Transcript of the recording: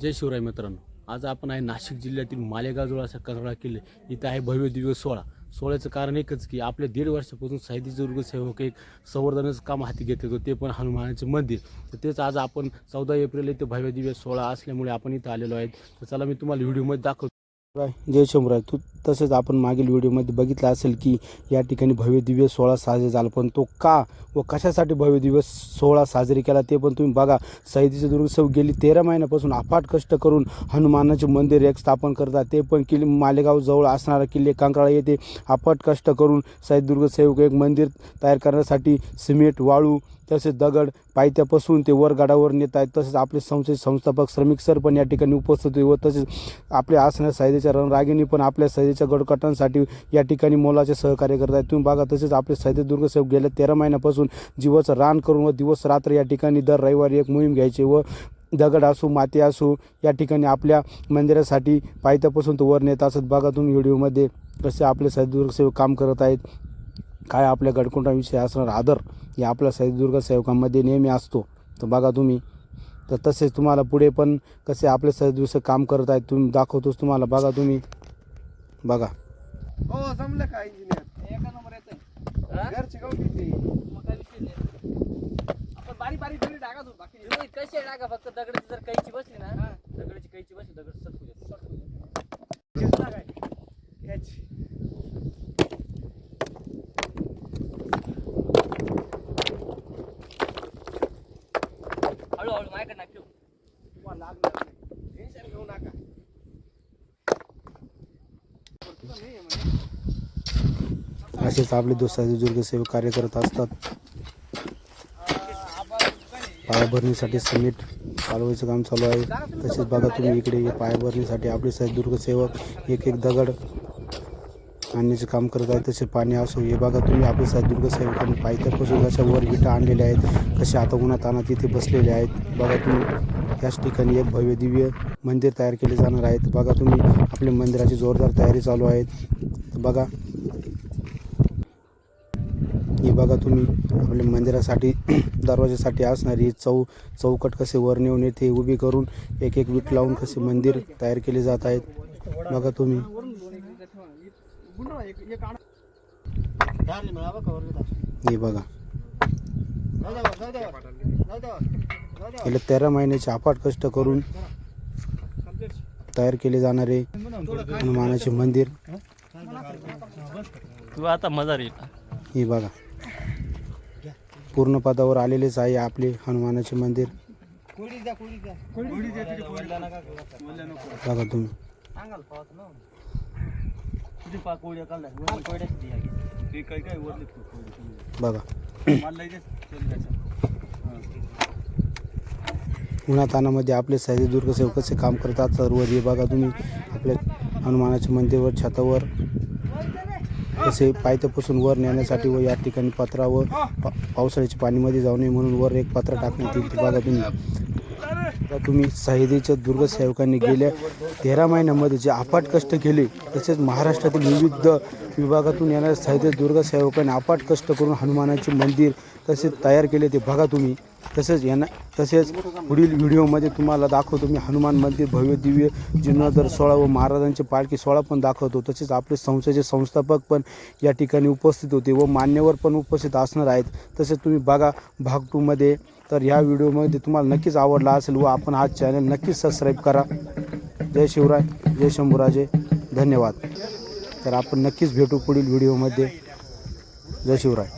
जय शिवराय मित्रांनो आज आपण आहे नाशिक जिल्ह्यातील मालेगावजवळ असा कसबा किल्ले. इथं आहे भव्य दिव्य सोहळा. सोहळ्याचं कारण एकच की आपल्या दीड वर्षापासून साहित्य दुर्ग सेवक एक संवर्धनाचं काम हाती घेत होतो ते पण हनुमानाचे मंदिर. तर तेच आज आपण चौदा एप्रिल इथे भव्य दिव्य सोहळा असल्यामुळे आपण इथं आलेलो आहेत. तर चला मी तुम्हाला व्हिडिओमध्ये दाखवतो. जय शंभराय तू तसेच आपण मागील व्हिडिओमध्ये बघितलं असेल की या ठिकाणी भव्य दिव्य सोहळा साजरा झाला. पण तो का व कशासाठी भव्य दिवस सोहळा साजरी केला ते पण तुम्ही बघा. सह्याद्रीचे दुर्ग गेली तेरा महिन्यापासून अफाट कष्ट करून हनुमानाचे मंदिर एक स्थापन करतात. ते पण किल्ले मालेगाव जवळ असणारा किल्ले कांक्राळा येथे अफाट कष्ट करून सह्याद्री दुर्ग सेवक एक मंदिर तयार करण्यासाठी सिमेंट वाळू तसेच दगड पायथ्यापासून ते वरगाडावर नेत आहेत. तसेच आपले संस्थेचे संस्थापक श्रमिक सर पण या ठिकाणी उपस्थित होते व तसेच आपल्या आसना सह्याद्रीच्या रणरागिणी पण आपल्या सह्याद्रीच्या गडकटांसाठी या ठिकाणी मोलाचे सहकार्य करत आहेत. तुम्ही बघा तसेच आपले सह्याद्री सेव गेल्या तेरा महिन्यापासून जीवाचं रान करून व दिवस रात्र या ठिकाणी दर रविवारी एक मोहीम घ्यायची व दगड असो माती असो या ठिकाणी आपल्या मंदिरासाठी पायथ्यापासून तो वर नेत असत. बघा तुम्ही व्हिडिओमध्ये कसे आपले सैदुर्ग सेवक काम करत आहेत. काय आपल्या गडकुंटाविषयी असणार आदर हे आपल्या सैदुर्ग सेवकांमध्ये नेहमी असतो. तर बघा तुम्ही. तर तसेच तुम्हाला पुढे पण कसे आपले सह्याद्री काम करत आहेत तुम्ही दाखवतोच तुम्हाला. बघा तुम्ही. बघा. हो जमलं का इंजिनियर एका नंबर येतंय घरचे गाव किती आपण बारीक बारीक दगडी टाका तू बाकी नाही. टाका फक्त दगडाची जर कैची बसली ना दगडाची कैची बसली दगड सटकू दे सटकू दे चिजला काय? हळूहळू माझ्याकडे नाक ठेव तुम्हाला लागणार टेन्शन घेऊ नका. असेच आपले दो सह्याद्री सेवक कार्य करत असतात पायाभरणीसाठी समिट चालवायचं काम चालू आहे. तसेच बघा तुम्ही इकडे पायाभरणीसाठी आपले सह्याद्री सेवक एक एक दगड आणण्याचे काम करत आहेत. तसे पाणी असो हे बघा तुम्ही आपले सह्याद्री सेवकांनी पायथ्यापासून कशा वर विटा आणलेल्या आहेत. कसे आता उन्हात आणत तिथे बसलेले आहेत. बघा तुम्ही याच ठिकाणी एक भव्य दिव्य मंदिर तयार केले जाणार आहेत बघा तुम्ही आपल्या मंदिराची जोरदार तयारी चालू आहेत बघा हे बघा तुम्ही. आपल्या मंदिरासाठी दरवाजासाठी असणारी चौ चौकट कसे वर नेऊन येथे उभी करून एक एक वीट लावून कसे मंदिर तयार केले जात आहेत. बघा तुम्ही. हे बघा. गेल्या तेरा महिन्याचे अफाट कष्ट करून तयार केले जाणारे हनुमानाचे मंदिर. तू आता मजा रे हे बघा. पूर्ण पदावर आलेलेच आहे आपले हनुमानाचे मंदिर. बघा तुम्ही. बघा. उन्हातानामध्ये आपले साहित्य सेवक कसे काम करतात सर्व हे बघा तुम्ही. आपल्या हनुमानाच्या मंदिरवर छतावर. कसे पायथ्यापासून वर नेण्यासाठी व या ठिकाणी पत्रा व पा पावसाळ्याच्या पाणीमध्ये जाऊ नये म्हणून वर एक पत्र टाकण्यात येईल. ते बघा तुम्ही तुम्ही सह्याद्रीच्या दुर्गसेवकांनी गेल्या तेरा महिन्यामध्ये जे अफाट कष्ट केले तसेच महाराष्ट्रातील विविध विभागातून येणाऱ्या सह्याद्री दुर्गसेवकांनी अफाट कष्ट करून हनुमानाचे मंदिर तसेच तयार केले ते बघा तुम्ही. तसेच यांना तसेच पुढील व्हिडिओमध्ये तुम्हाला दाखवतो मी हनुमान मंदिर भव्य दिव्य जीर्णोद्धार सोहळा व महाराजांचे पालखी सोहळा पण दाखवतो. तसेच आपले संस्थेचे संस्थापक पण या ठिकाणी उपस्थित होते व मान्यवर पण उपस्थित असणार आहेत. तसेच तुम्ही बघा भाग टूमध्ये तर ह्या व्हिडिओमध्ये तुम्हाला नक्कीच आवडला असेल व आपण हा चॅनल नक्कीच सबस्क्राईब करा. जय शिवराय जय शंभूराजे. धन्यवाद. तर आपण नक्कीच भेटू पुढील व्हिडिओमध्ये. जय शिवराय.